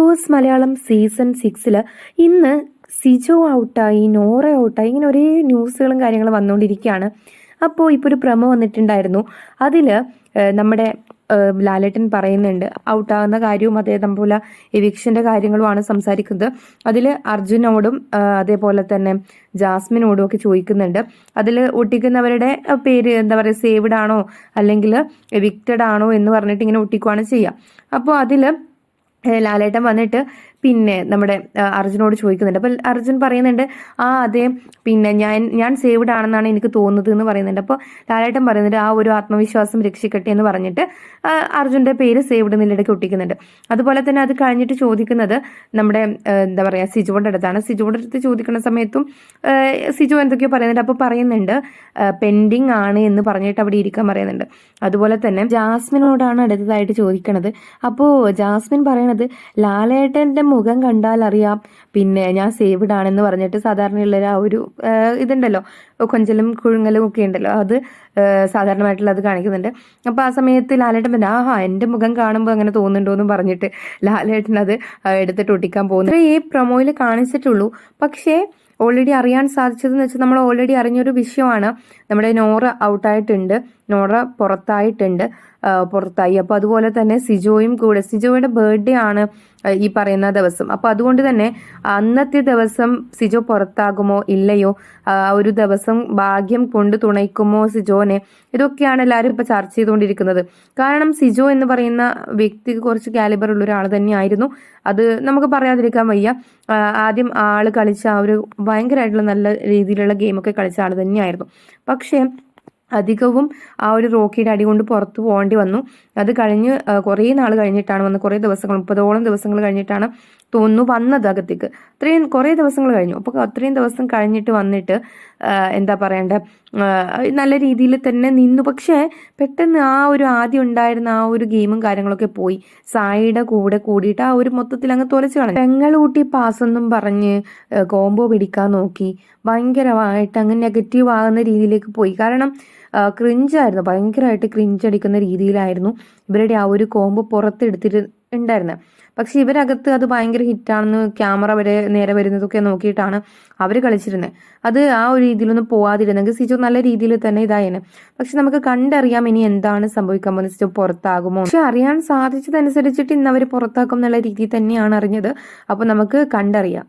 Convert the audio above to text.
Boss Malayalam season സിക്സിൽ ഇന്ന് സിജോ ഔട്ടായി നോറ ഔട്ടായി ഇങ്ങനെ ഒരേ ന്യൂസുകളും കാര്യങ്ങളും വന്നുകൊണ്ടിരിക്കുകയാണ് അപ്പോൾ ഇപ്പോൾ ഒരു പ്രമോ വന്നിട്ടുണ്ടായിരുന്നു. അതിൽ നമ്മുടെ ലാലേട്ടൻ പറയുന്നുണ്ട് ഔട്ടാകുന്ന കാര്യവും അതേ പോലെ എവിക്ഷന്റെ കാര്യങ്ങളുമാണ് സംസാരിക്കുന്നത്. അതിൽ അർജുനോടും അതേപോലെ തന്നെ ജാസ്മിനോടും ഒക്കെ ചോദിക്കുന്നുണ്ട്. അതിൽ ഒട്ടിക്കുന്നവരുടെ പേര് എന്താ പറയുക സേവ്ഡ് ആണോ അല്ലെങ്കിൽ എവിക്റ്റഡ് ആണോ എന്ന് പറഞ്ഞിട്ട് ഇങ്ങനെ ഒട്ടിക്കുവാണ് ചെയ്യുക അപ്പോൾ അതിൽ ലാലേട്ടൻ വന്നിട്ട് പിന്നെ നമ്മുടെ അർജുനോട് ചോദിക്കുന്നുണ്ട്. അപ്പോൾ അർജുൻ പറയുന്നുണ്ട് ആ അതെ പിന്നെ ഞാൻ ഞാൻ സേവ്ഡ് ആണെന്നാണ് എനിക്ക് തോന്നുന്നത് എന്ന് പറയുന്നുണ്ട്. അപ്പോൾ ലാലേട്ടൻ പറയുന്നുണ്ട് ആ ഒരു ആത്മവിശ്വാസം രക്ഷിക്കട്ടെ എന്ന് പറഞ്ഞിട്ട് അർജുന്റെ പേര് സേവ്ഡ് നിലയിടയ്ക്ക് ഒട്ടിക്കുന്നുണ്ട്. അതുപോലെ തന്നെ അത് കഴിഞ്ഞിട്ട് ചോദിക്കുന്നത് നമ്മുടെ എന്താ പറയാ സിജുവിന്റെ അടുത്താണ്. സിജുവിന്റെ അടുത്ത് ചോദിക്കുന്ന സമയത്തും സിജു എന്തൊക്കെയോ പറയുന്നുണ്ട്. അപ്പോൾ പറയുന്നുണ്ട് പെൻഡിങ് ആണ് എന്ന് പറഞ്ഞിട്ട് അവിടെ ഇരിക്കാൻ പറയുന്നുണ്ട്. അതുപോലെ തന്നെ ജാസ്മിനോടാണ് അടുത്തതായിട്ട് ചോദിക്കണത്. അപ്പോൾ ജാസ്മിൻ പറയണത് ലാലേട്ടന്റെ മുഖം കണ്ടാൽ അറിയാം. പിന്നെ ഞാൻ സേവ്ഡ് ആണെന്ന് പറഞ്ഞിട്ട് സാധാരണയുള്ള ആ ഒരു ഇതുണ്ടല്ലോ കൊഞ്ചലും കുഴുങ്ങലും ഒക്കെ ഉണ്ടല്ലോ അത് സാധാരണമായിട്ടുള്ളത് കാണിക്കുന്നുണ്ട്. അപ്പോൾ ആ സമയത്ത് ലാലേട്ടൻ പിന്നെ ആഹാ എന്റെ മുഖം കാണുമ്പോൾ അങ്ങനെ തോന്നുന്നുണ്ടോ എന്ന് പറഞ്ഞിട്ട് ലാലേട്ടൻ അത് എടുത്തിട്ട് ഒട്ടിക്കാൻ പോകുന്നു. ഈ പ്രൊമോയിൽ കാണിച്ചിട്ടുള്ളൂ. പക്ഷേ ഓൾറെഡി അറിയാൻ സാധിച്ചതെന്ന് വെച്ചാൽ നമ്മൾ ഓൾറെഡി അറിഞ്ഞൊരു വിഷയമാണ്. നമ്മുടെ നോറ ഔട്ടായിട്ടുണ്ട്. നോറ പുറത്തായിട്ടുണ്ട്. പുറത്തായി. അപ്പോൾ അതുപോലെ തന്നെ സിജോയും കൂടെ സിജോയുടെ ബർത്ത്ഡേ ആണ് ഈ പറയുന്ന ദിവസം. അപ്പോൾ അതുകൊണ്ട് തന്നെ അന്നത്തെ ദിവസം സിജോ പുറത്താകുമോ ഇല്ലയോ? ഒരു ദിവസം ഭാഗ്യം കൊണ്ട് തുണയ്ക്കുമോ സിജോനെ? ഇതൊക്കെയാണ് എല്ലാവരും ഇപ്പോൾ ചർച്ച ചെയ്തുകൊണ്ടിരിക്കുന്നത്. കാരണം സിജോ എന്ന് പറയുന്ന വ്യക്തി കുറച്ച് കാലിബർ ഉള്ള ഒരാൾ തന്നെയായിരുന്നു. അത് നമുക്ക് പറയാതിരിക്കാൻ വയ്യ. ആദ്യം ആൾ കളിച്ച ഒരു ഭയങ്കരമായിട്ടുള്ള നല്ല രീതിയിലുള്ള ഗെയിമൊക്കെ കളിച്ച ആൾ തന്നെയായിരുന്നു. പക്ഷേ അധികവും ആ ഒരു റോക്കിയുടെ അടി കൊണ്ട് പുറത്തു പോകേണ്ടി വന്നു. അത് കഴിഞ്ഞ് കുറേ നാൾ കഴിഞ്ഞിട്ടാണ് വന്ന് കുറേ ദിവസങ്ങൾ മുപ്പതോളം ദിവസങ്ങൾ കഴിഞ്ഞിട്ടാണ് തോന്നുന്നു വന്നത് അകത്തേക്ക്. അത്രയും കുറേ ദിവസങ്ങൾ കഴിഞ്ഞു. അപ്പോൾ അത്രയും ദിവസം കഴിഞ്ഞിട്ട് വന്നിട്ട് എന്താ പറയണ്ടേ നല്ല രീതിയിൽ തന്നെ നിന്നു. പക്ഷേ പെട്ടെന്ന് ആ ഒരു ആദ്യം ഉണ്ടായിരുന്ന ആ ഒരു ഗെയിമും കാര്യങ്ങളൊക്കെ പോയി. സായിയുടെ കൂടെ കൂടിയിട്ട് ആ ഒരു മൊത്തത്തിൽ അങ്ങ് തുലച്ച് കളഞ്ഞു. പെങ്ങളൂട്ടി പാസ് എന്നും പറഞ്ഞ് കോംബോ പിടിക്കാൻ നോക്കി. ഭയങ്കരമായിട്ട് അങ്ങ് നെഗറ്റീവ് ആകുന്ന രീതിയിലേക്ക് പോയി. കാരണം ക്രിഞ്ചായിരുന്നു ഭയങ്കരമായിട്ട് ക്രിഞ്ച് അടിക്കുന്ന രീതിയിലായിരുന്നു. ഇവരുടെ ആ ഒരു കോംബോ പുറത്തെടുത്തിട്ട് ഉണ്ടായിരുന്നത് പക്ഷെ ഇവരകത്ത് അത് ഭയങ്കര ഹിറ്റാണെന്ന് ക്യാമറ വരെ നേരെ വരുന്നതൊക്കെ നോക്കിയിട്ടാണ് അവർ കളിച്ചിരുന്നത് അത് ആ ഒരു രീതിയിലൊന്നും പോവാതിരുന്നെങ്കിൽ സിജു നല്ല രീതിയിൽ തന്നെ ഇതായേനെ. പക്ഷെ നമുക്ക് കണ്ടറിയാം ഇനി എന്താണ് സംഭവിക്കാൻ പോകുന്നത്. സിജു പുറത്താകുമോ? പക്ഷെ അറിയാൻ സാധിച്ചതനുസരിച്ചിട്ട് ഇന്ന് അവർ പുറത്താക്കും എന്നുള്ള രീതിയിൽ തന്നെയാണ് അറിഞ്ഞത്. അപ്പോൾ നമുക്ക് കണ്ടറിയാം.